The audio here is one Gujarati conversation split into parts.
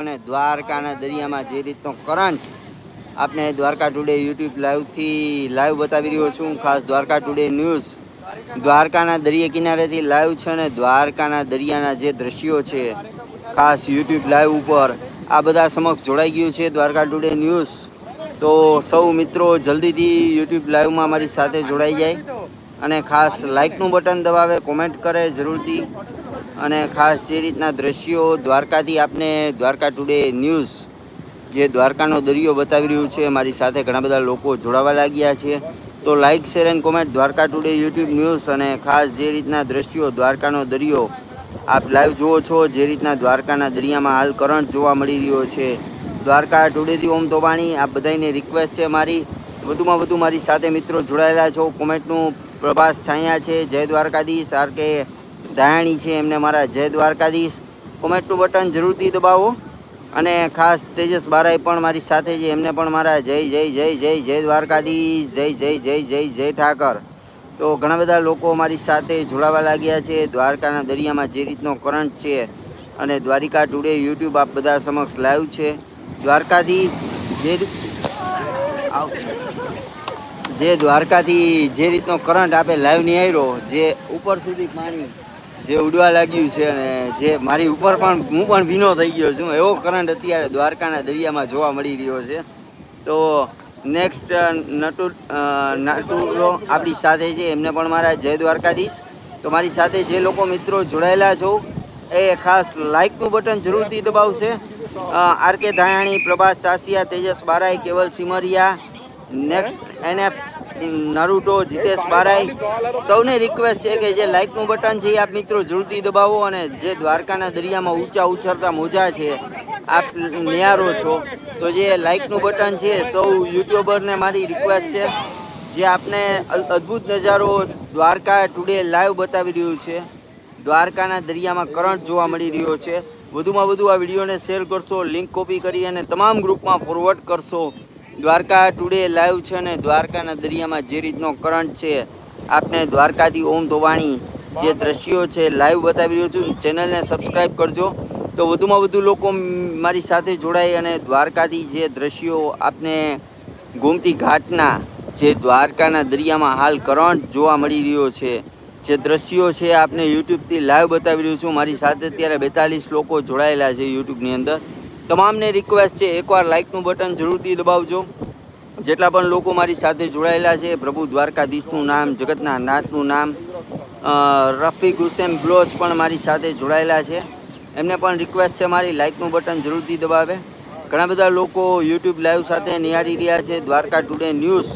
અને દ્વારકાના દરિયામાં જે રીતનો કરંટ આપણે દ્વારકા ટુડે યુટ્યુબ લાઈવથી લાઈવ બતાવી રહ્યો છું. ખાસ દ્વારકા ટુડે ન્યૂઝ. દ્વારકાના દરિયા કિનારેથી લાઈવ છે અને દ્વારકાના દરિયાના જે દ્રશ્યો છે, ખાસ યુટ્યુબ લાઈવ ઉપર આ બધા સમક્ષ જોડાઈ ગયું છે દ્વારકા ટુડે ન્યૂઝ. તો સૌ મિત્રો જલ્દીથી યુટ્યુબ લાઈવમાં મારી સાથે જોડાઈ જાય અને ખાસ લાઇકનું બટન દબાવે, કોમેન્ટ કરે જરૂરથી. અને ખાસ જે રીતના દ્રશ્યો દ્વારકાથી આપને દ્વારકા ટુડે ન્યૂઝ, જે દ્વારકાનો દરિયો બતાવી રહ્યું છે, મારી સાથે ઘણા બધા લોકો જોડાવા લાગ્યા છે. તો like share and comment Dwarka today YouTube news અને ખાસ જે રીતના દ્રશ્યો દ્વારકાનો દરિયો આપ લાઈવ જુઓ છો, જે રીતના દ્વારકાના દરિયામાં હાલ કરંટ જોવા મળી રહ્યો છે. દ્વારકા ટુડેથી ઓમ તોબાણી આ બધાને રિક્વેસ્ટ છે મારી. વધુમાં વધુ મારી સાથે મિત્રો જોડાયેલા છો. કોમેન્ટનું પ્રભાસ છાયા છે. જય દ્વારકાધીશ, આર કે દયાણી છે એમને મારા જય દ્વારકાધીશ. કોમેન્ટનું બટન જરૂરથી દબાવો. અને ખાસ તેજસ બારાઈ પણ મારી સાથે છે. એમને પણ મારા જય જય જય જય જય દ્વારકાધીશ. જય જય જય જય જય ઠાકર. તો ઘણા બધા લોકો મારી સાથે જોડાવા લાગ્યા છે. દ્વારકાના દરિયામાં જે રીતનો કરંટ છે અને દ્વારિકા ટુડે યુટ્યુબ આપ બધા સમક્ષ લાઈવ છે. દ્વારકાથી જે રીત. જે દ્વારકાથી જે રીતનો કરંટ આપે લાઈવ નહીં આવ્યો, જે ઉપર સુધી પાણી જે ઉડવા લાગ્યું છે અને જે મારી ઉપર પણ હું પણ ભીનો થઈ ગયો છું. એવો કરંટ અત્યારે દ્વારકાના દરિયામાં જોવા મળી રહ્યો છે. તો નેક્સ્ટ નટુ નટુરો આપણી સાથે છે. એમને પણ મારા જય દ્વારકાધીશ. તો મારી સાથે જે લોકો મિત્રો જોડાયેલા છો, એ ખાસ લાઇકનું બટન જરૂરથી દબાવશે. R K ધાયાણી, Prabhas Chasia, Tejas Barai Keval Simaria. Next NF Naruto, Jitesh Barai સૌને રિક્વેસ્ટ છે કે જે લાઇકનું બટન છે આપ મિત્રો જરૂરથી દબાવો અને જે દ્વારકાના દરિયામાં ઊંચા ઉછળતા મોજા છે, આપ નિહારો છો, તો જે લાઇકનું બટન છે સૌ યુટ્યુબરને મારી રિક્વેસ્ટ છે, જે આપને અદ્ભુત નજારો દ્વારકા ટુડે લાઈવ બતાવી રહ્યું છે, દ્વારકાના દરિયામાં કરંટ જોવા મળી રહ્યો છે, વધુમાં વધુ આ વિડીયોને શેર કરશો લિંક કોપી કરી અને તમામ ગ્રુપમાં ફોરવર્ડ કરશો. દ્વારકા ટુડે લાઈવ છે અને દ્વારકાના દરિયામાં જે રીતનો કરંટ છે, આપને દ્વારકાથી ઓમ ધોવાણી જે દ્રશ્યો છે લાઈવ બતાવી રહ્યો છું. ચેનલને સબસ્ક્રાઈબ કરજો. તો વધુમાં વધુ લોકો મારી સાથે જોડાય અને દ્વારકાથી જે દ્રશ્યો આપને ગોમતી ઘાટના જે દ્વારકાના દરિયામાં હાલ કરંટ જોવા મળી રહ્યો છે, જે દ્રશ્યો છે આપને યુટ્યુબથી લાઈવ બતાવી રહ્યું છું. મારી સાથે અત્યારે બેતાલીસ લોકો જોડાયેલા છે યુટ્યુબની અંદર. તમામને રિક્વેસ્ટ છે, એકવાર લાઇકનું બટન જરૂરથી દબાવજો. જેટલા પણ લોકો મારી સાથે જોડાયેલા છે, પ્રભુ દ્વારકાધીશનું નામ, જગતના નાથનું નામ રફીક હુસેન બ્લોચ પણ મારી સાથે જોડાયેલા છે. એમને પણ રિક્વેસ્ટ છે મારી લાઇકનું બટન જરૂરથી દબાવે. ઘણા બધા લોકો યુટ્યુબ લાઈવ સાથે નિહાળી રહ્યા છે, દ્વારકા ટુડે ન્યૂઝ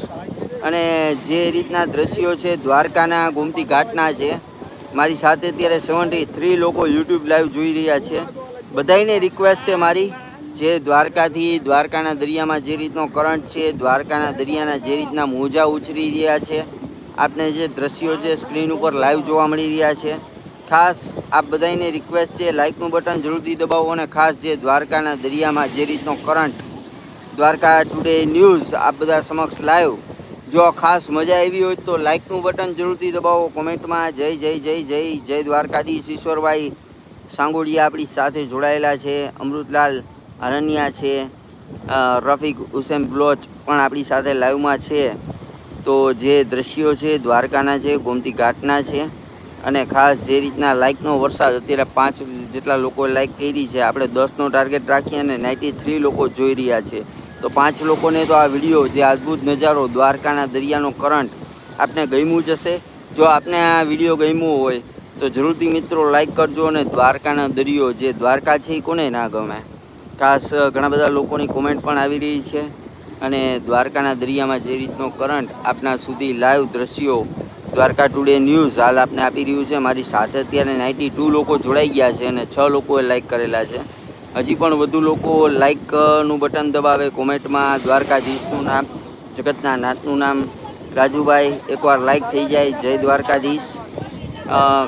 અને જે રીતના દ્રશ્યો છે, દ્વારકાના ગોમતી ઘાટના છે. મારી સાથે અત્યારે સેવન્ટી થ્રી લોકો યુટ્યુબ લાઈવ જોઈ રહ્યા છે. બધાયને રિક્વેસ્ટ છે મારી જે દ્વારકાથી દ્વારકાના દરિયામાં જે રીતનો કરંટ છે, દ્વારકાના દરિયાના જે રીતના મોજા ઉછરી રહ્યા છે, આપને જે દ્રશ્યો છે સ્ક્રીન ઉપર લાઈવ જોવા મળી રહ્યા છે. ખાસ આપ બધાને રિક્વેસ્ટ છે લાઇકનું બટન જરૂરથી દબાવો અને ખાસ જે દ્વારકાના દરિયામાં જે રીતનો કરંટ દ્વારકા ટુડે ન્યૂઝ આપ બધા સમક્ષ લાઈવ જો ખાસ મજા આવી હોય તો લાઇકનું બટન જરૂરથી દબાવો, કોમેન્ટમાં જય જય જય જય જય દ્વારકાધીશ ઈશ્વરભાઈ સાંગોડિયા આપણી સાથે જોડાયેલા છે, અમૃતલાલ અરણ્યા છે રફીક હુસેન બ્લોચ પણ આપણી સાથે લાઈવમાં છે. તો જે દ્રશ્યો છે, દ્વારકાના છે, ગોમતી ઘાટના છે અને ખાસ જે રીતના લાઇકનો વરસાદ અત્યારે પાંચ જેટલા લોકોએ લાઇક કરી છે, આપણે દસનો ટાર્ગેટ રાખીએ અને નાઇન્ટી થ્રી લોકો જોઈ રહ્યા છે. તો પાંચ લોકોને તો આ વીડિયો જે અદ્ભુત નજારો દ્વારકાના દરિયાનો કરંટ આપને ગમ્યું જશે જો આપને આ વીડિયો ગમ્યો હોય, તો જરૂરથી મિત્રો લાઇક કરજો અને દ્વારકાના દરિયો જે દ્વારકા છે એ કોને ના ગમે? ખાસ ઘણા બધા લોકોની કોમેન્ટ પણ આવી રહી છે. અને દ્વારકાના દરિયામાં જે રીતનો કરંટ આપના સુધી લાઈવ દ્રશ્યો, દ્વારકા ટુડે ન્યૂઝ હાલ આપને આપી રહ્યું છે. મારી સાથે અત્યારે નાઇન્ટી ટુ લોકો જોડાઈ ગયા છે અને છ લોકોએ લાઇક કરેલા છે. હજી પણ વધુ લોકો લાઇકનું બટન દબાવે કોમેન્ટમાં દ્વારકાધીશનું નામ, જગતના નાથનું નામ. રાજુભાઈ, એકવાર લાઇક થઈ જાય. જય દ્વારકાધીશ.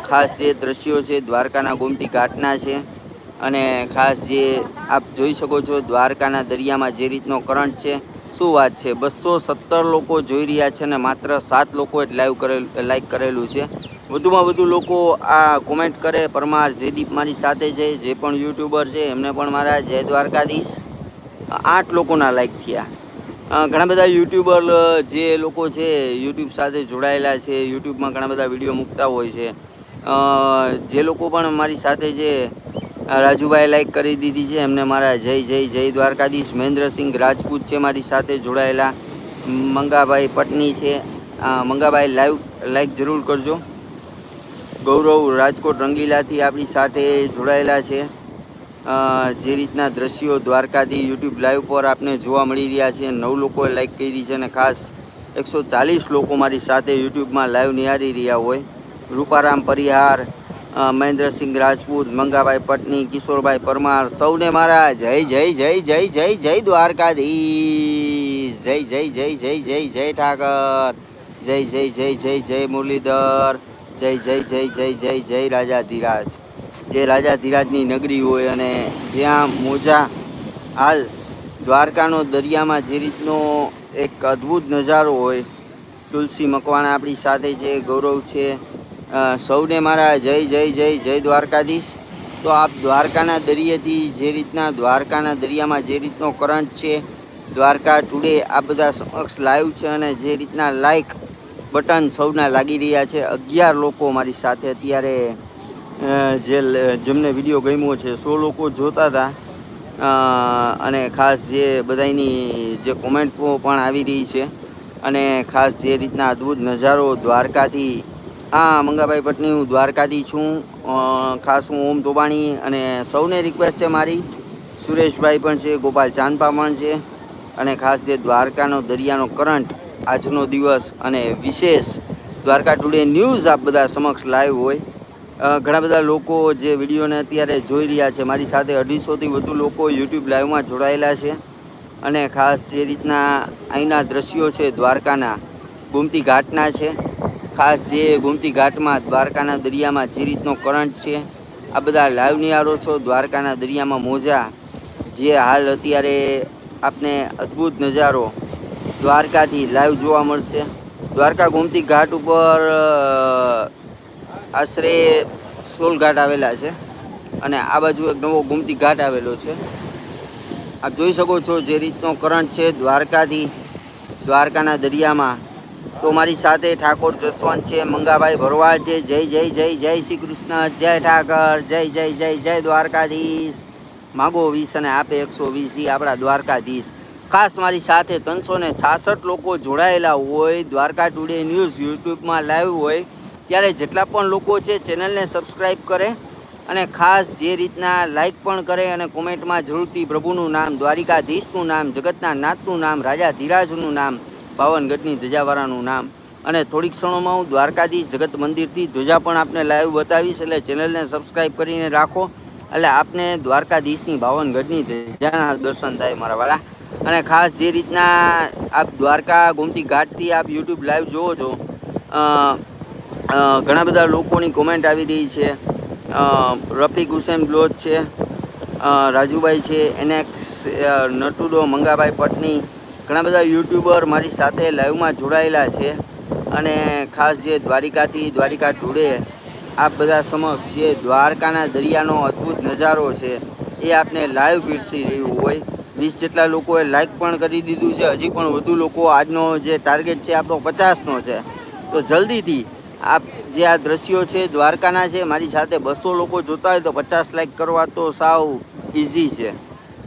ખાસ જે દ્રશ્યો છે, દ્વારકાના ગોમતી ઘાટના છે. અને ખાસ જે આપ જોઈ શકો છો દ્વારકાના દરિયામાં જે રીતનો કરંટ છે શું વાત છે? બસો સત્તર લોકો જોઈ રહ્યા છે અને માત્ર સાત લોકોએ જ લાઈવ કરેલ લાઈક કરેલું છે. વધુમાં વધુ લોકો આ કોમેન્ટ કરે પરમાર જયદીપ મારી સાથે છે જે પણ યુટ્યુબર છે એમને પણ મારા જય દ્વારકાધીશ. આઠ લોકોના લાઈક થયા. ઘણા બધા યુટ્યુબર જે લોકો છે યુટ્યુબ સાથે જોડાયેલા છે યુટ્યુબમાં ઘણા બધા વીડિયો મૂકતા હોય છે. જે લોકો પણ મારી સાથે અ, રાજુભાઈ લાઈક કરી દીધી છે. એમને મારા જય જય જય દ્વારકાધીશ. મહેન્દ્રસિંહ રાજપૂત છે મારી સાથે જોડાયેલા. મંગાભાઈ પટની છે. મંગાભાઈ લાઈવ લાઈક જરૂર કરજો. ગૌરવ રાજકોટ રંગીલાથી આપણી સાથે જોડાયેલા છે. જે રીતના દ્રશ્યો દ્વારકાથી યુટ્યુબ લાઈવ પર આપને જોવા મળી રહ્યા છે. નવ લોકોએ લાઈક કરી છે અને ખાસ એકસો ચાલીસ લોકો મારી સાથે યુટ્યુબમાં લાઈવ નિહાળી રહ્યા હોય. રૂપારામ પરિહાર મહેન્દ્રસિંહ રાજપૂત મંગાભાઈ પટની કિશોરભાઈ પરમાર સૌને મારા જય જય જય જય જય જય દ્વારકાધીશ જય જય જય જય જય જય ઠાકર જય જય જય જય જય મુરલીધર જય જય જય જય જય જય રાજા ધીરાજ જે રાજા ધીરાજની નગરી હોય અને જ્યાં મોજા હાલ દ્વારકાનો દરિયામાં જે રીતનો એક અદ્ભુત નજારો હોય તુલસી મકવાણા આપણી સાથે છે ગૌરવ છે સૌને મારા જય જય જય જય દ્વારકાધીશ. તો આપ દ્વારકાના દરિયેથી જે રીતના દ્વારકાના દરિયામાં જે રીતનો કરંટ છે, દ્વારકા ટુડે આ બધા સમક્ષ લાઈવ છે અને જે રીતના લાઈક બટન સૌના લાગી રહ્યા છે. અગિયાર લોકો મારી સાથે અત્યારે જે જેમને વીડિયો ગમ્યો છે, સો લોકો જોતા હતા. અને ખાસ જે બધાની જે કોમેન્ટો પણ આવી રહી છે. અને ખાસ જે રીતના અદ્ભુત નજારો દ્વારકાથી હા, મંગાભાઈ પટની હું દ્વારકાથી છું. ખાસ હું ઓમ તોબાણી અને સૌને રિક્વેસ્ટ છે મારી. સુરેશભાઈ પણ છે, ગોપાલ ચાંદપા પણ છે અને ખાસ જે દ્વારકાનો દરિયાનો કરંટ આજનો દિવસ અને વિશેષ દ્વારકા ટુડે ન્યૂઝ આપ બધા સમક્ષ લાઈવ હોય. ઘણા બધા લોકો જે વિડીયોને અત્યારે જોઈ રહ્યા છે, મારી સાથે અઢીસોથી વધુ લોકો યુટ્યુબ લાઈવમાં જોડાયેલા છે અને ખાસ જે રીતના અહીંના દ્રશ્યો છે દ્વારકાના, ગોમતી ઘાટના છે. ખાસ જે ગોમતી ઘાટમાં દ્વારકાના દરિયામાં જે રીતનો કરંટ છે, આ બધા લાઈવ નિહાળો છો. દ્વારકાના દરિયામાં મોજા, જે હાલ અત્યારે આપને અદ્ભુત નજારો દ્વારકાથી લાઈવ જોવા મળશે. દ્વારકા ગોમતી ઘાટ ઉપર આશરે સોલ ઘાટ આવેલા છે અને આ બાજુ એક નવો ગોમતી ઘાટ આવેલો છે. આપ જોઈ શકો છો જે રીતનો કરંટ છે દ્વારકાથી દ્વારકાના દરિયામાં. તો મારી સાથે ઠાકોર જસવંત છે, મંગાભાઈ ભરવાડ છે, જય જય જય જય શ્રી કૃષ્ણ, જય ઠાકર, જય જય જય જય દ્વારકાધીશ. માગો વીસ અને આપે એકસો વીસ આપણા દ્વારકાધીશ. ખાસ મારી સાથે ત્રણસો ને છાસઠ લોકો જોડાયેલા હોય, દ્વારકા ટુડે ન્યૂઝ યુટ્યુબમાં લાઈવ હોય, ત્યારે જેટલા પણ લોકો છે, ચેનલને સબસ્ક્રાઈબ કરે અને ખાસ જે રીતના લાઇક પણ કરે અને કોમેન્ટમાં જરૂરથી પ્રભુનું નામ, દ્વારિકાધીશનું નામ, જગતના નાથનું નામ, રાજા ધીરાજનું નામ પાવનગઢની ધજાવાળાનું નામ. અને થોડીક ક્ષણોમાં હું દ્વારકાધીશ જગત મંદિરથી ધ્વજા પણ આપને લાઈવ બતાવીશ. એટલે ચેનલને સબસ્ક્રાઈબ કરીને રાખો. એટલે આપને દ્વારકાધીશની ભાવનગઢની ધજાના દર્શન થાય મારા વાળા અને ખાસ જે રીતના આપ દ્વારકા ગોમતી ઘાટથી આપ યુટ્યુબ લાઈવ જોવો છો ઘણા બધા લોકોની કોમેન્ટ આવી રહી છે. રફીક હુસેન બ્લોચ છે રાજુભાઈ છે એને નટુડો, મંગાભાઈ પટની ઘણા બધા યુટ્યુબર મારી સાથે લાઈવમાં જોડાયેલા છે અને ખાસ જે દ્વારિકાથી દ્વારિકા ટુડે આપ બધા સમક્ષ જે દ્વારકાના દરિયાનો અદ્ભુત નજારો છે, એ આપને લાઈવ પીરસી રહ્યું હોય. વીસ જેટલા લોકોએ લાઈક પણ કરી દીધું છે. હજી પણ વધુ લોકો આજનો જે ટાર્ગેટ છે, આપણો પચાસનો છે. તો જલ્દીથી આપ જે આ દ્રશ્યો છે, દ્વારકાના છે, મારી સાથે બસો લોકો જોતા હોય તો પચાસ લાઈક કરવા તો સાવ ઇઝી છે.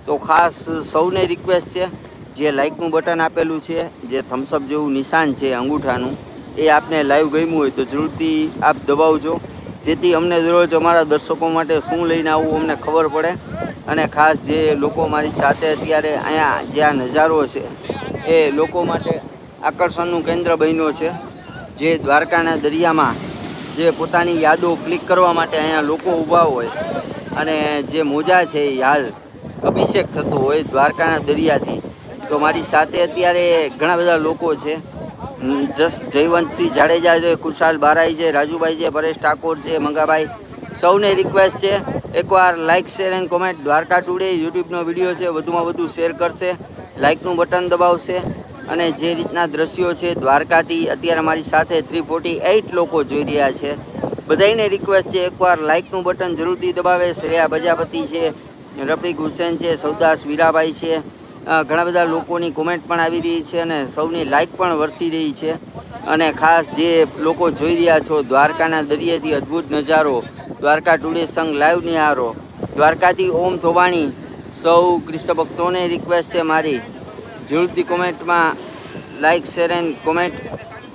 તો ખાસ સૌને રિક્વેસ્ટ છે જે લાઇકનું બટન આપેલું છે, જે થમ્સઅપ જેવું નિશાન છે અંગૂઠાનું, એ આપને લાઈવ ગમ્યું હોય તો જરૂરથી આપ દબાવજો. જેથી અમને દરરોજ અમારા દર્શકો માટે શું લઈને આવવું અમને ખબર પડે અને ખાસ જે લોકો મારી સાથે અત્યારે અહીંયા જે આ નજારો છે, એ લોકો માટે આકર્ષણનું કેન્દ્ર બન્યો છે. જે દ્વારકાના દરિયામાં જે પોતાની યાદો ક્લિક કરવા માટે અહીંયા લોકો ઊભા હોય અને જે મોજા છે એ હાલ અભિષેક થતો હોય દ્વારકાના દરિયાથી. તો મારી સાથે અત્યારે ઘણા બધા લોકો છે. જસ્ટ જસ, જયવંતસિંહ જાડેજા છે કુશાલ બારાઈ છે, રાજુભાઈ છે, પરેશ ઠાકોર છે, મંગાભાઈ. સૌને રિક્વેસ્ટ છે, એકવાર like share and comment Dwarka today યુટ્યુબનો video છે, વધુમાં વધુ શેર કરશે. લાઇકનું બટન દબાવશે અને જે રીતના દ્રશ્યો છે દ્વારકાથી અત્યારે મારી સાથે થ્રી ફોર્ટી એઇટ લોકો જોઈ રહ્યા છે. બધાને રિક્વેસ્ટ છે, એકવાર લાઇકનું બટન જરૂરથી દબાવે. શ્રેયા પ્રજાપતિ છે, રફીક હુસેન છે, સૌદાસ વીરાભાઈ છે ઘણા બધા લોકોની કોમેન્ટ પણ આવી રહી છે અને સૌની લાઇક પણ વરસી રહી છે. અને ખાસ જે લોકો જોઈ રહ્યા છો, દ્વારકાના દરિયેથી અદ્ભુત નજારો, દ્વારકા ટુડે સંઘ લાઈવ નિહારો દ્વારકાથી ઓમ ધોવાણી, સૌ કૃષ્ણ ભક્તોને રિક્વેસ્ટ છે મારી. જરૂરથી કોમેન્ટમાં લાઇક શેર એન્ડ કોમેન્ટ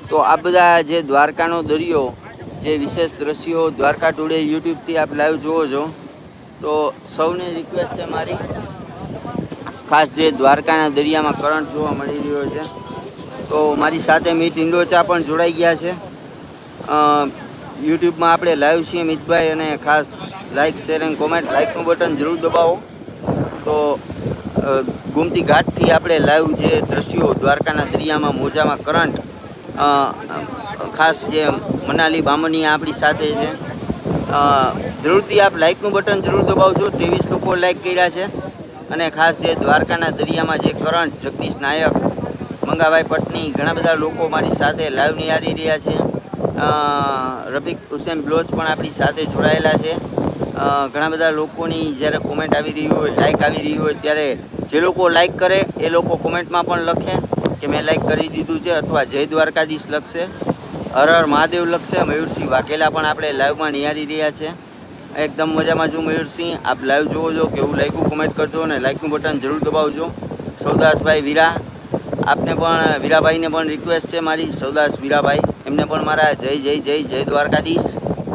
તો આ બધા જે દ્વારકાનો દરિયો, જે વિશેષ દ્રશ્યો દ્વારકા ટુડે યુટ્યુબથી આપ લાઈવ જુઓ છો. તો સૌને રિક્વેસ્ટ છે મારી. ખાસ જે દ્વારકાના દરિયામાં કરંટ જોવા મળી રહ્યો છે. તો મારી સાથે મિત ઇન્ડોચા પણ જોડાઈ ગયા છે. યુટ્યુબમાં આપણે લાઈવ છીએ મિતભાઈ અને ખાસ લાઇક શેર એન્ડ કોમેન્ટ લાઇકનું બટન જરૂર દબાવો. તો ગુમતી ઘાટથી આપણે લાઈવ જે દ્રશ્યો દ્વારકાના દરિયામાં મોજામાં કરંટ ખાસ જે મનાલી બામણી આપણી સાથે છે. જરૂરથી આપ લાઇકનું બટન જરૂર દબાવજો. ત્રેવીસ લોકો લાઇક કર્યા છે. અને ખાસ જે દ્વારકાના દરિયામાં જે કરંટ, જગદીશ નાયક, મંગાભાઈ પટની ઘણા બધા લોકો મારી સાથે લાઈવ નિહાળી રહ્યા છે. રફીક હુસેન બ્લોચ પણ આપણી સાથે જોડાયેલા છે. ઘણા બધા લોકોની જ્યારે કોમેન્ટ આવી રહી હોય લાઇક આવી રહી હોય, ત્યારે જે લોકો લાઇક કરે, એ લોકો કોમેન્ટમાં પણ લખે કે મેં લાઇક કરી દીધું છે અથવા જય દ્વારકાધીશ લખશે. હર હર મહાદેવ લખશે. મયુરસિંહ વાઘેલા પણ આપણે લાઈવમાં નિહાળી રહ્યા છે. એકદમ મજામાં છું મયુરસિંહ. આપ લાઈવ જોવો છો, કેવું લાગ્યું કોમેન્ટ કરજો અને લાઇકનું બટન જરૂર દબાવજો. સૌદાસભાઈ વીરા, આપને પણ, વીરાભાઈને પણ રિક્વેસ્ટ છે મારી, સૌદાસ વીરાભાઈ. એમને પણ મારા જય જય જય જય દ્વારકાધીશ.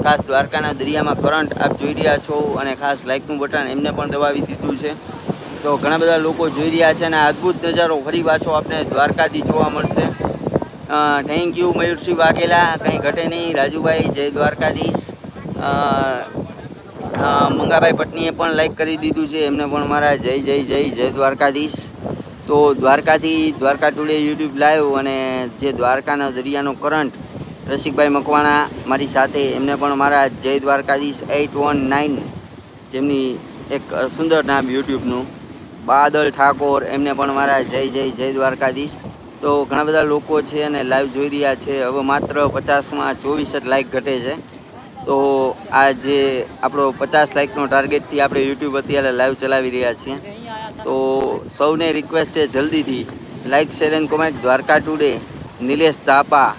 ખાસ દ્વારકાના દરિયામાં કરંટ આપ જોઈ રહ્યા છો અને ખાસ લાઇકનું બટન એમને પણ દબાવી દીધું છે. તો ઘણા બધા લોકો જોઈ રહ્યા છે અને અદ્ભુત નજારો ફરી પાછો આપણે દ્વારકાથી જોવા મળશે. Thank you Mayursinh Vaghela. કંઈ ઘટે નહીં. રાજુભાઈ, જય દ્વારકાધીશ. મંગાભાઈ પટનીએ પણ લાઈક કરી દીધું છે. એમને પણ મારા જય જય જય જય દ્વારકાધીશ. તો દ્વારકાથી દ્વારકા ટુડે યુટ્યુબ લાઈવ અને જે દ્વારકાના દરિયાનો કરંટ રસિકભાઈ મકવાણા મારી સાથે, એમને પણ મારા જય દ્વારકાધીશ એઇટ વન નાઇન જેમની એક સુંદર નામ યુટ્યુબનું બાદલ ઠાકોર, એમને પણ મારા જય જય જય દ્વારકાધીશ. તો ઘણા બધા લોકો છે અને લાઈવ જોઈ રહ્યા છે. હવે માત્ર પચાસમાં ચોવીસ જ લાઈક ઘટે છે. તો આ જે આપણો પચાસ લાઇકનો ટાર્ગેટથી આપણે યુટ્યુબ અત્યારે લાઈવ ચલાવી રહ્યા છીએ. તો સૌને રિક્વેસ્ટ છે જલ્દીથી like share and comment, Dwarka today, Nilesh Dhapa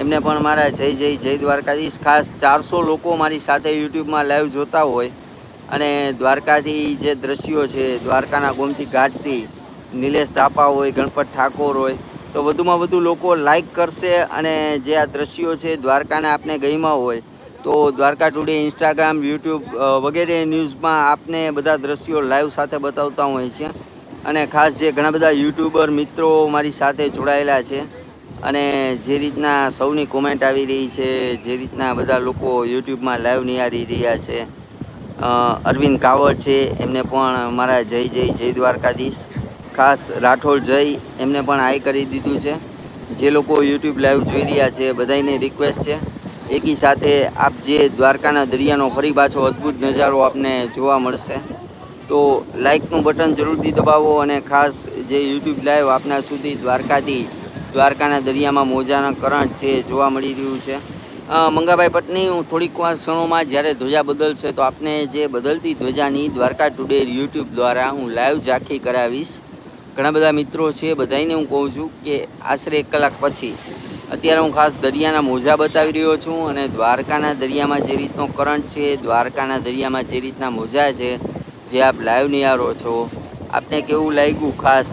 એમને પણ મારા જય જય જય દ્વારકાધીશ. ખાસ ચારસો લોકો મારી સાથે યુટ્યુબમાં લાઈવ જોતા હોય અને દ્વારકાથી જે દ્રશ્યો છે, દ્વારકાના ગોમતી ઘાટથી નિલેશ ધાપા હોય, ગણપત ઠાકોર હોય, તો વધુમાં વધુ લોકો લાઈક કરશે અને જે આ દ્રશ્યો છે, દ્વારકાને આપને ગઈમાં હોય તો દ્વારકા ટુડે ઇન્સ્ટાગ્રામ, યુટ્યુબ વગેરે ન્યૂઝમાં આપને બધા દ્રશ્યો લાઈવ સાથે બતાવતા હોય છે. અને ખાસ જે ઘણા બધા યુટ્યુબર, મિત્રો મારી સાથે જોડાયેલા છે અને જે રીતના સૌની કોમેન્ટ આવી રહી છે, જે રીતના બધા લોકો યુટ્યુબમાં લાઈવ નિહાળી રહ્યા છે. અરવિંદ કાવડ છે, એમને પણ મારા જય જય જય દ્વારકાધીશ. ખાસ રાઠોડ જય, એમને પણ આઈ કરી દીધું છે. જે લોકો યુટ્યુબ લાઈવ જોઈ રહ્યા છે બધાને રિક્વેસ્ટ છે. એકી સાથે આપ જે દ્વારકાના દરિયાનો ફરી પાછો અદ્ભુત નજારો આપને જોવા મળશે. તો લાઇકનું બટન જરૂરથી દબાવો અને ખાસ જે યુટ્યુબ લાઈવ આપના સુધી દ્વારકાથી દ્વારકાના દરિયામાં મોજાના કરંટ જે જોવા મળી રહ્યું છે. મંગાભાઈ પટની, હું થોડીક વાર ક્ષણોમાં જ્યારે ધ્વજા બદલશે તો આપને જે બદલતી ધ્વજાની દ્વારકા ટુડે યુટ્યુબ દ્વારા હું લાઈવ ઝાંખી કરાવીશ. ઘણા બધા મિત્રો છે બધાને હું કહું છું કે આશરે એક કલાક પછી અત્યારે હું ખાસ દરિયાના મોજા બતાવી રહ્યો છું અને દ્વારકાના દરિયામાં જે રીતનો કરંટ છે, દ્વારકાના દરિયામાં જે રીતના મોજા છે, જે આપ લાઈવ નિહારો છો, આપને કેવું લાગ્યું? ખાસ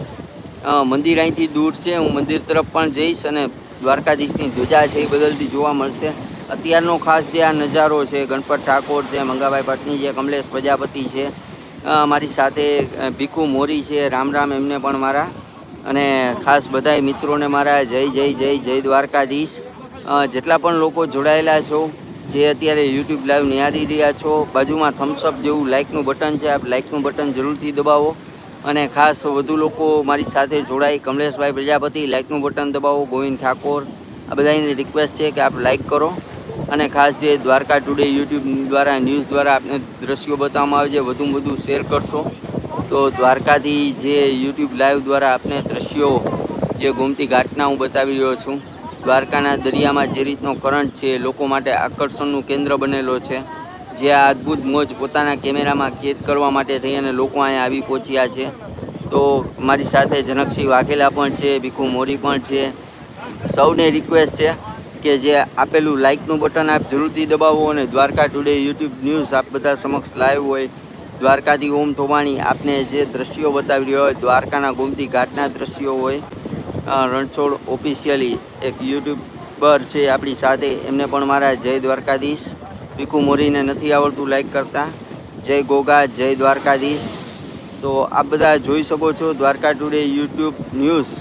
મંદિર અહીંથી દૂર છે, હું મંદિર તરફ પણ જઈશ અને દ્વારકાધીશની ધ્વજા છે એ બદલતી જોવા મળશે. અત્યારનો ખાસ જે આ નજારો છે, ગણપત ઠાકોર છે, મંગાભાઈ ભટ્ટની છે કમલેશ પ્રજાપતિ છે મારી સાથે ભીખુ મોરી છે, રામ રામ એમને પણ મારા. અને ખાસ બધાય મિત્રોને મારા જય જય જય જય દ્વારકાધીશ. જેટલા પણ લોકો જોડાયેલા છો, જે અત્યારે યુટ્યુબ લાઈવ નિહાળી રહ્યા છો, બાજુમાં થમ્સઅપ જેવું લાઇકનું બટન છે, આપ લાઇકનું બટન જરૂરથી દબાવો. અને ખાસ વધુ લોકો મારી સાથે જોડાઈ, કમલેશભાઈ પ્રજાપતિ લાઇકનું બટન દબાવો, ગોવિંદ ઠાકોર. આ બધાની રિક્વેસ્ટ છે કે આપ લાઇક કરો. અને ખાસ જે દ્વારકા ટુડે યુટ્યુબ દ્વારા ન્યૂઝ દ્વારા આપને દ્રશ્યો બતાવવામાં આવે છે, વધુમાં વધુ શેર કરશો. તો દ્વારકાથી જે યુટ્યુબ લાઈવ દ્વારા આપને દ્રશ્યો જે ગોમતી ઘાટના હું બતાવી રહ્યો છું, દ્વારકાના દરિયામાં જે રીતનો કરંટ છે લોકો માટે આકર્ષણનું કેન્દ્ર બનેલો છે. જે આ અદ્ભુત મોજ પોતાના કેમેરામાં કેદ કરવા માટે થઈ અને લોકો અહીંયા આવી પહોંચ્યા છે. તો મારી સાથે જનકસિંહ વાઘેલા પણ છે, ભીખુ મોરી પણ છે. સૌને રિક્વેસ્ટ છે કે જે આપેલું લાઇકનું બટન આપ જરૂરથી દબાવો અને દ્વારકા ટુડે યુટ્યુબ ન્યૂઝ આપ બધા સમક્ષ લાઈવ હોય દ્વારકાથી ઓમ થોબાણી આપને જે દ્રશ્યો બતાવી રહ્યો હોય, દ્વારકાના ગોમતી ઘાટના દ્રશ્યો હોય રણછોડ ઓફિશિયલી એક યુટ્યુબર છે આપણી સાથે, એમને પણ મારા જય દ્વારકાધીશ. પીકુ મોરીને નથી આવડતું લાઈક કરતા. જય ગોગા, જય દ્વારકાધીશ. તો આપ બધા જોઈ શકો છો દ્વારકા ટુડે યુટ્યુબ ન્યૂઝ.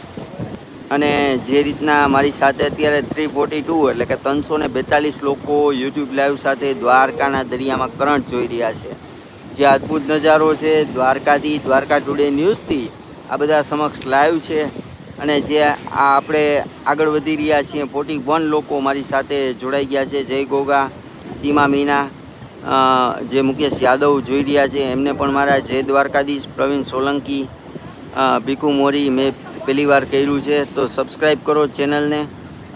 અને જે રીતના મારી સાથે અત્યારે થ્રી ફોર્ટી ટુ એટલે કે ત્રણસો ને બેતાલીસ લોકો યુટ્યુબ લાઈવ સાથે દ્વારકાના દરિયામાં કરંટ જોઈ રહ્યા છે. જે અદ્ભુત નજારો છે, દ્વારકાથી દ્વારકા ટુડે ન્યૂઝથી આ બધા સમક્ષ લાઈવ છે અને જે આ આપણે આગળ વધી રહ્યા છીએ, ફોર્ટી વન લોકો મારી સાથે જોડાઈ ગયા છે, જય ગોગા, સીમા મીના જે મુકેશ યાદવ જોઈ રહ્યા છે, એમને પણ મારા જય દ્વારકાધીશ પ્રવીણ સોલંકી ભીખુ મોરી મેં પહેલી વાર કર્યું છે, તો સબસ્ક્રાઈબ કરો ચેનલને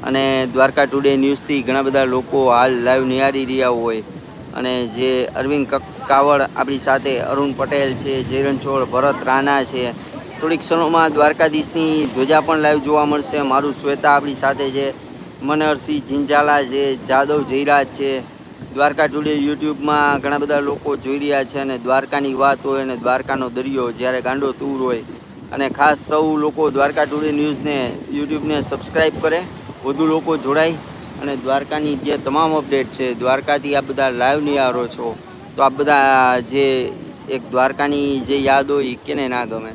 અને દ્વારકા ટુડે ન્યૂઝથી ઘણા બધા લોકો હાલ લાઈવ નિહાળી રહ્યા હોય અને જે અરવિંદ કક- કાવડ આપણી સાથે અરુણ પટેલ છે જય છોડ, ભરત રાણા છે. થોડીક ક્ષણોમાં દ્વારકાધીશની ધ્વજા પણ લાઈવ જોવા મળશે. મારું શ્વેતા આપણી સાથે છે. મનહરસિંહ જિંજાલા છે, જાદવ જયરાજ છે. દ્વારકા ટુડે યુટ્યુબમાં ઘણા બધા લોકો જોઈ રહ્યા છે અને દ્વારકાની વાત હોય અને દ્વારકાનો દરિયો, જ્યારે ગાંડો તૂર હોય. અને ખાસ સૌ લોકો દ્વારકા ટુડે ન્યૂઝને, યુટ્યુબને સબસ્ક્રાઈબ કરે. વધુ લોકો જોડાય. અને દ્વારકાની જે તમામ અપડેટ છે, દ્વારકાથી આ બધા લાઈવ નિહારો છો. તો આ બધા જે એક દ્વારકાની જે યાદ હોય કેને ના ગમે.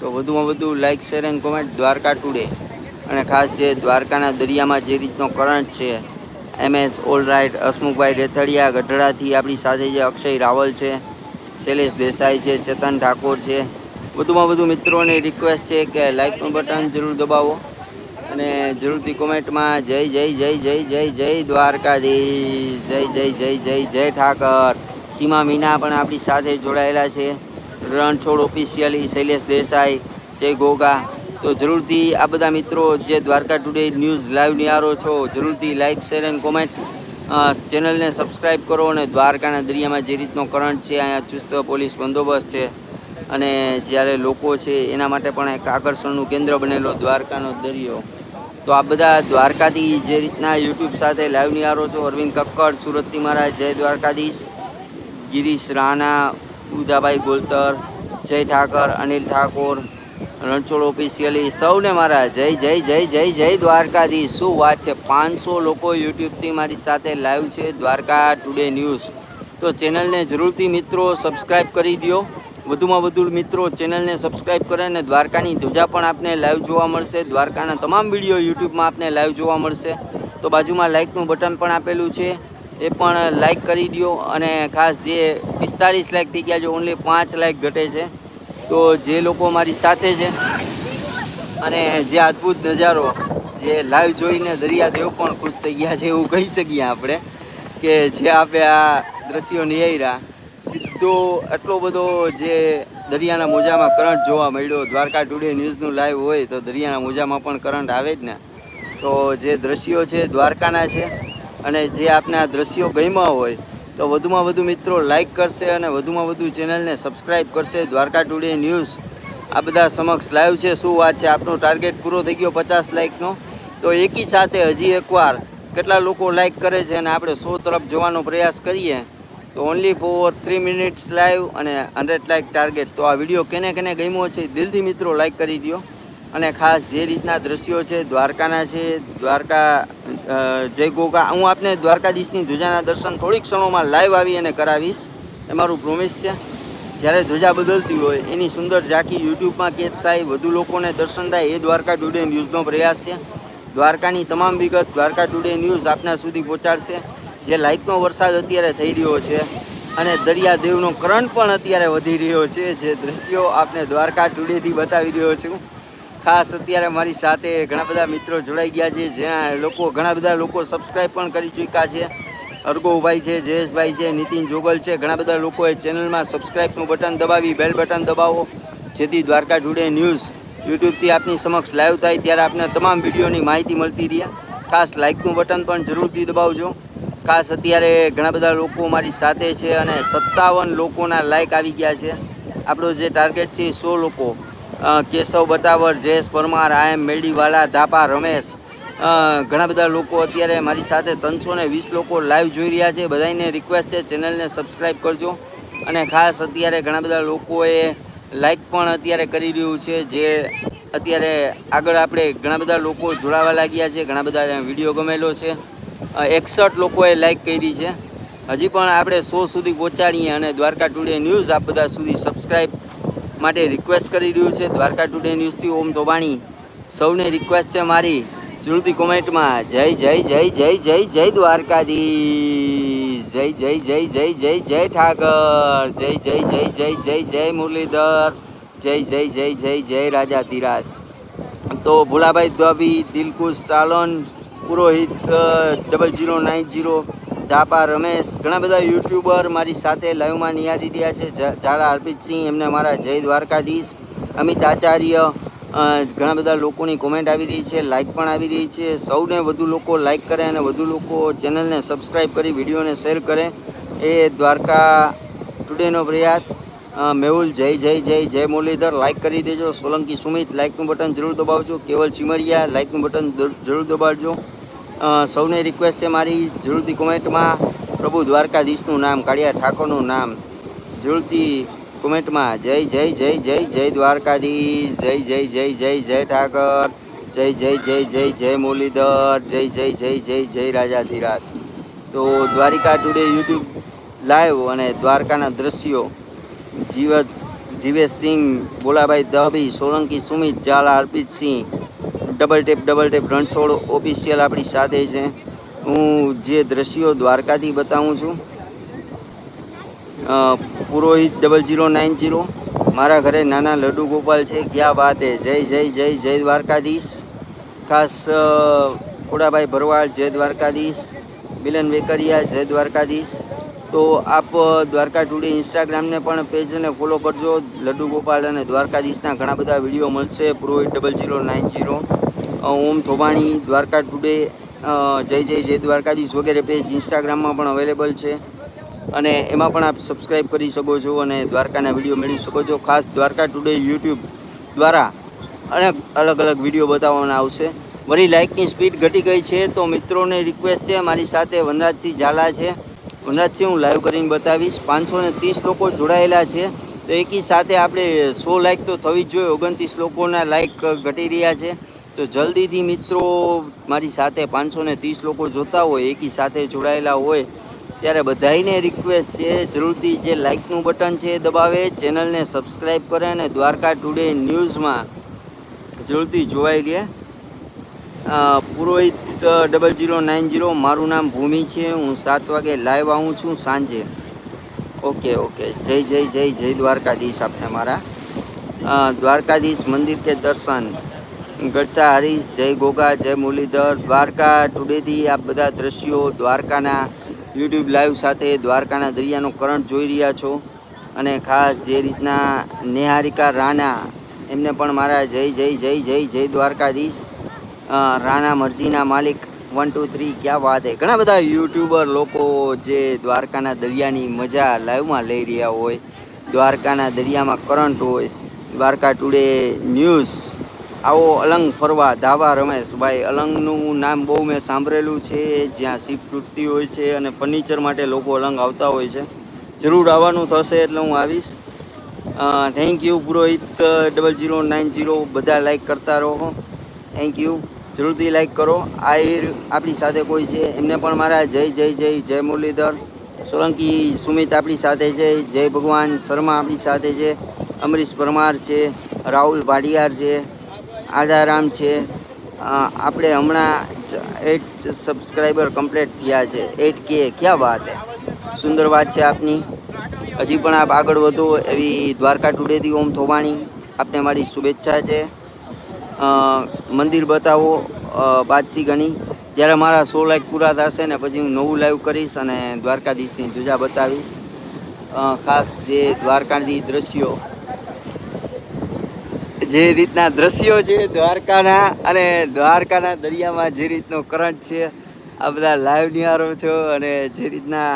તો વધુમાં વધુ like share and comment Dwarka today અને ખાસ જે દ્વારકાના દરિયામાં જે રીતનો કરંટ છે MS all right Hasmukhbhai Rethadiya, ગઢડાથી આપણી સાથે જે અક્ષય રાવલ છે, શૈલેષ દેસાઈ છે, ચેતન ઠાકોર છે. વધુમાં વધુ મિત્રોને રિક્વેસ્ટ છે કે લાઇકનું બટન જરૂર દબાવો. અને જરૂરથી કોમેન્ટમાં જય જય જય જય જય જય દ્વારકાધીશ. જય જય જય જય જય ઠાકર. સીમા મીના પણ આપણી સાથે જોડાયેલા છે. રણછોડ ઓફિશિયલી શૈલેષ દેસાઈ, જય ગોગા. તો જરૂરથી આ બધા મિત્રો જે દ્વારકા ટુડે ન્યૂઝ લાઈવ નિહારો છો, જરૂરથી લાઇક શેર એન્ડ કોમેન્ટ ચેનલને સબસ્ક્રાઈબ કરો અને દ્વારકાના દરિયામાં જે રીતનો કરંટ છે, અહીંયા ચુસ્ત પોલીસ બંદોબસ્ત છે અને જ્યારે લોકો છે એના માટે પણ એક આકર્ષણનું કેન્દ્ર બનેલો દ્વારકાનો દરિયો. તો આ બધા દ્વારકાધીશ જે રીતના યુટ્યુબ સાથે લાઈવ નિહારો છો, અરવિંદ કક્કડ, સુરતથી મારા જય દ્વારકાધીશ. ગિરીશ રાણા, ઉદાભાઈ ગોલતર, જય ઠાકર, અનિલ ઠાકોર, રણછોડ ઓફિશિયલી સૌને મારા જય જય જય જય જય દ્વારકાધીશ. શું વાત છે? પાંચસો લોકો યુટ્યુબથી મારી સાથે લાઈવ છે દ્વારકા ટુડે ન્યૂઝ તો ચેનલને જરૂરથી મિત્રો સબસ્ક્રાઈબ કરી દો વધુમાં વધુ મિત્રો ચેનલને સબસ્ક્રાઈબ કરે અને દ્વારકાની ધ્વજા પણ આપને લાઈવ જોવા મળશે. દ્વારકાના તમામ વીડિયો યુટ્યુબમાં આપને લાઈવ જોવા મળશે. તો બાજુમાં લાઇકનું બટન પણ આપેલું છે. એ પણ લાઈક કરી દો અને ખાસ જે પિસ્તાલીસ લાઈક થઈ ગયા છે ઓનલી પાંચ લાઈક ઘટે છે. તો જે લોકો મારી સાથે છે અને જે અદ્ભુત નજારો, જે લાઈવ જોઈને દરિયાદેવ પણ ખુશ થઈ ગયા છે એવું કહી શકીએ આપણે કે જે આપણે આ દ્રશ્યો નિહાળ્યા સીધો એટલો બધો જે દરિયાના મોજામાં કરંટ જોવા મળ્યો. દ્વારકા ટુડે ન્યૂઝનું લાઈવ હોય તો દરિયાના મોજામાં પણ કરંટ આવે જ ને. તો જે દ્રશ્યો છે, દ્વારકાના છે અને જે આપને આ દ્રશ્યો ગમ્યા હોય, તો વધુમાં વધુ મિત્રો લાઈક કરશે અને વધુમાં વધુ ચેનલને સબસ્ક્રાઈબ કરશે. દ્વારકા ટુડે ન્યૂઝ આ બધા સમક્ષ લાઈવ છે. શું વાત છે? આપનો ટાર્ગેટ પૂરો થઈ ગયો પચાસ લાઈકનો તો એકી સાથે હજી એકવાર કેટલા લોકો લાઈક કરે છે અને આપણે સો તરફ જવાનો પ્રયાસ કરીએ, તો only four three minutes live અને હંડ્રેડ લાઈક ટાર્ગેટ તો આ વીડિયો કેને કેને ગમ્યો છે, દિલથી મિત્રો લાઈક કરી દો અને ખાસ જે રીતના દ્રશ્યો છે, દ્વારકાના છે, દ્વારકા જય ગોગા, હું આપને દ્વારકાધીશની ધ્વજાના દર્શન થોડીક ક્ષણોમાં લાઈવ આવી અને કરાવીશ. એ મારું પ્રોમિસ છે. જ્યારે ધ્વજા બદલતી હોય, એની સુંદર ઝાંખી યુટ્યુબમાં કેદ થાય, વધુ લોકોને દર્શન થાય, એ દ્વારકા ટુડે ન્યૂઝનો પ્રયાસ છે. દ્વારકાની તમામ વિગત દ્વારકા ટુડે ન્યૂઝ આપના સુધી પહોંચાડશે. જે લાઇટનો વરસાદ અત્યારે થઈ રહ્યો છે અને દરિયાદેવનો કરંટ પણ અત્યારે વધી રહ્યો છે. જે દ્રશ્યો આપને દ્વારકા ટુડેથી બતાવી રહ્યો છું. ખાસ અત્યારે મારી સાથે ઘણા બધા મિત્રો જોડાઈ ગયા છે, જેના લોકો, ઘણા બધા લોકો સબસ્ક્રાઈબ પણ કરી ચૂક્યા છે. અર્ગોભાઈ છે, જયેશભાઈ છે, નીતિન જોગલ છે, ઘણા બધા લોકોએ ચેનલમાં સબસ્ક્રાઈબનું બટન દબાવી બેલ બટન દબાવો. જેથી દ્વારકા ટુડે ન્યૂઝ યુટ્યુબથી આપની સમક્ષ લાઈવ થાય, ત્યારે આપને તમામ વિડીયોની માહિતી મળતી રહે. ખાસ લાઇકનું બટન પણ જરૂરથી દબાવજો. ખાસ અત્યારે ઘણા બધા લોકો મારી સાથે છે અને સત્તાવન લોકોના લાઇક આવી ગયા છે. આપણો જે ટાર્ગેટ છે સો લોકો. કેશવ બતાવર, જયેશ પરમાર, આયમ મેડીવાલા ધાપા રમેશ. ઘણા બધા લોકો અત્યારે મારી સાથે ત્રણસો ને વીસ લોકો લાઈવ જોઈ રહ્યા છે. બધાને રિક્વેસ્ટ છે ચેનલને સબસ્ક્રાઈબ કરજો. અને ખાસ અત્યારે ઘણા બધા લોકોએ લાઈક પણ અત્યારે કરી રહ્યું છે, જે અત્યારે આગળ આપણે ઘણા બધા લોકો જોડાવા લાગ્યા છે. ઘણા બધા વીડિયો ગમેલો છે. એકસઠ લોકોએ લાઈક કરી છે. હજી પણ આપણે સો સુધી પહોંચાડીએ અને દ્વારકા ટુડે ન્યૂઝ આપ બધા સુધી સબસ્ક્રાઈબ માટે રિક્વેસ્ટ કરી રહ્યું છે દ્વારકા ટુડે ન્યૂઝથી ઓમ ધોબાણી સૌને રિક્વેસ્ટ છે મારી જરૂરથી કોમેન્ટમાં જય જય જય જય જય જય દ્વારકાધીશ જય જય જય જય જય જય ઠાકર જય જય જય જય જય જય મુરલીધર જય જય જય જય જય રાજા ધીરાજ તો Bholabhai Dhobi Dilkush salon Purohit double zero nine zero Dhapa Ramesh ઘણા બધા યુટ્યુબર મારી સાથે લાઈવમાં નિહાળી રહ્યા છે. ઝાલા હરપ્રીતસિંહ એમને મારા જય દ્વારકાધીશ, અમિત આચાર્ય ઘણા બધા લોકોની કોમેન્ટ આવી રહી છે લાઇક પણ આવી રહી છે. સૌને વધુ લોકો લાઇક કરે અને વધુ લોકો ચેનલને સબસ્ક્રાઈબ કરી, વિડીયોને શેર કરે. એ દ્વારકા ટુડેનો પ્રયાસ. મેહુલ, જય જય જય જય મુરલીધર લાઇક કરી દેજો. સોલંકી સુમિત લાઇકનું બટન જરૂર દબાવજો. કેવલ સિમરિયા લાઇકનું બટન જરૂર દબાવજો. સૌને રિક્વેસ્ટ છે મારી જરૂરથી કોમેન્ટમાં પ્રભુ દ્વારકાધીશનું નામ કાળિયા ઠાકોરનું નામ જરૂરથી કોમેન્ટમાં જય જય જય જય જય દ્વારકાધીશ જય જય જય જય જય ઠાકર જય જય જય જય જય મુરલીધર જય જય જય જય જય રાજા ધીરાજ તો દ્વારિકા ટુડે યુટ્યુબ લાઈવ અને દ્વારકાના દ્રશ્યો જીવત Jiveshsinh Bolabhai Dahbi Solanki Sumit Zala Arpitsinh double tap double tap Ranchhod official આપણી સાથે છે. હું જે દ્રશ્યો દ્વારકાથી બતાવું છું Purohit double zero nine zero મારા ઘરે નાના લડ્ડુ ગોપાલ છે. ક્યાં વાત હે? જય જય જય જય દ્વારકાધીશ. ખાસ ખોડાભાઈ ભરવાડ, જય દ્વારકાધીશ. મિલન વેકરિયા, જય દ્વારકાધીશ. તો આપ દ્વારકા ટુડે ઇન્સ્ટાગ્રામને પણ પેજને ફોલો કરજો. લડ્ડુ ગોપાલ અને દ્વારકાધીશના ઘણા બધા વીડિયો મળશે. Purohit double zero nine zero Om Thobani Dwarka today જય જય જય દ્વારકાધીશ વગેરે પેજ ઇન્સ્ટાગ્રામમાં પણ અવેલેબલ છે. અને એમાં પણ આપ સબસ્ક્રાઈબ કરી શકો છો અને દ્વારકાના વીડિયો મેળવી શકો છો. ખાસ દ્વારકા ટુડે યુટ્યુબ દ્વારા અનેક અલગ અલગ વીડિયો બતાવવાના આવશે. વળી લાઇકની સ્પીડ ઘટી ગઈ છે તો મિત્રોને રિક્વેસ્ટ છે, મારી સાથે વનરાજસિંહ ઝાલા છે. વનરાજસિંહ, હું લાઈવ કરીને બતાવીશ. પાંચસો ને ત્રીસ લોકો જોડાયેલા છે. તો એકી સાથે આપણે સો લાઇક તો થવી જ જોઈએ. ઓગણત્રીસ લોકોના લાઇક ઘટી રહ્યા છે. તો જલ્દીથી મિત્રો મારી સાથે પાંચસો ને ત્રીસ લોકો જોતા હોય, એકી સાથે જોડાયેલા હોય, ત્યારે બધાઈને રિક્વેસ્ટ છે, જરૂરથી જે લાઇકનું બટન છે એ દબાવે, ચેનલને સબસ્ક્રાઈબ કરે અને દ્વારકા ટુડે ન્યૂઝમાં જરૂરથી જોવાઈ લે. Purohit double zero nine zero મારું નામ ભૂમિ છે, હું સાત વાગે લાઈવ આવું છું સાંજે. Okay okay. જય જય જય જય દ્વારકાધીશ આપને મારા. દ્વારકાધીશ મંદિર કે દર્શન. ગઢસા હરીશ જય ગોગા, જય મુરલીધર, દ્વારકા ટુડેથી આ બધા દ્રશ્યો દ્વારકાના યુટ્યુબ લાઈવ સાથે દ્વારકાના દરિયાનો કરંટ જોઈ રહ્યા છો. અને ખાસ જે રીતના નેહારિકા રાણા, એમને પણ મારા જય જય જય જય જય દ્વારકાધીશ. રાણા મરજીના માલિક વન ટુ થ્રી ક્યાં વાત હે? ઘણા બધા યુટ્યુબર લોકો જે દ્વારકાના દરિયાની મજા લાઈવમાં લઈ રહ્યા હોય, દ્વારકાના દરિયામાં કરંટ હોય. દ્વારકા ટુડે ન્યૂઝ આવો અલંગ ફરવા ધાવા રમેશભાઈ અલંગનું નામ બહુ મેં સાંભળેલું છે. જ્યાં સીપ તૂટતી હોય છે અને ફર્નિચર માટે લોકો અલંગ આવતા હોય છે. જરૂર આવવાનું થશે એટલે હું આવીશ. Thank you Purohit double zero nine zero બધા લાઈક કરતા રહો. થેન્ક યુ જરૂરથી લાઈક કરો. આ આપણી સાથે કોઈ છે. એમને પણ મારા જય જય જય જય મુરલીધર. સોલંકી સુમિત આપણી સાથે છે. જય ભગવાન શર્મા આપણી સાથે છે. અમરીશ પરમાર છે. રાહુલ ભાડિયાર છે. આદારામ છે. આપણે હમણાં એટ સબસ્ક્રાઈબર કમ્પ્લીટ થયા છે. એટ કે ક્યાં વાત હે? સુંદર વાત છે આપની. હજી પણ આપ આગળ વધો એવી દ્વારકા ટુડેથી ઓમ થોબાણી આપને મારી શુભેચ્છા છે. મંદિર બતાવો અ, બાદશી ગણી. જ્યારે મારા સો લાઈક પૂરા થશે ને પછી હું નવું લાઈવ કરીશ અને દ્વારકાધીશની ધ્વજા બતાવીશ. ખાસ જે દ્વારકાની દ્રશ્યો જે રીતના દ્રશ્યો છે, દ્વારકાના અને દ્વારકાના દરિયામાં જે રીતનો કરંટ છે, આ બધા લાઈવ નિહારો છો અને જે રીતના